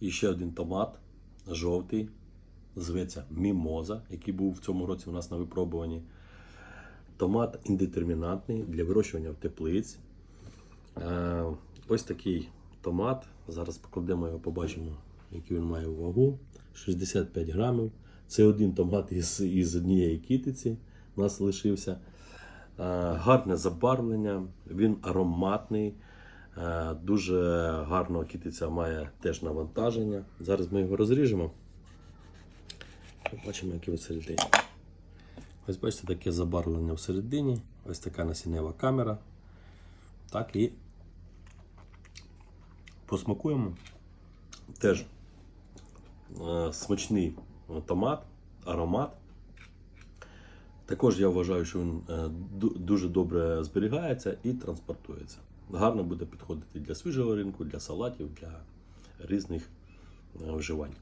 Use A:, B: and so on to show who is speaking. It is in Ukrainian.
A: І ще один томат жовтий, зветься Мімоза, який був в цьому році у нас на випробуванні. Томат індетермінантний для вирощування в теплиць. Е, ось такий томат. Зараз покладемо його, побачимо, який він має вагу. 65 грамів. Це один томат із, із однієї кітиці. У нас лишився. Е, гарне забарвлення, він ароматний. Е, Дуже гарно кітиця має теж навантаження. Зараз ми його розріжемо. Побачимо, який всередині. Ось бачите, таке забарвлення всередині. Ось така насіннева камера. Так і посмакуємо. Теж е, смачний томат, аромат. Також я вважаю, що він е, дуже добре зберігається і транспортується. Гарно буде підходити для свіжого ринку, для салатів, для різних е, вживань.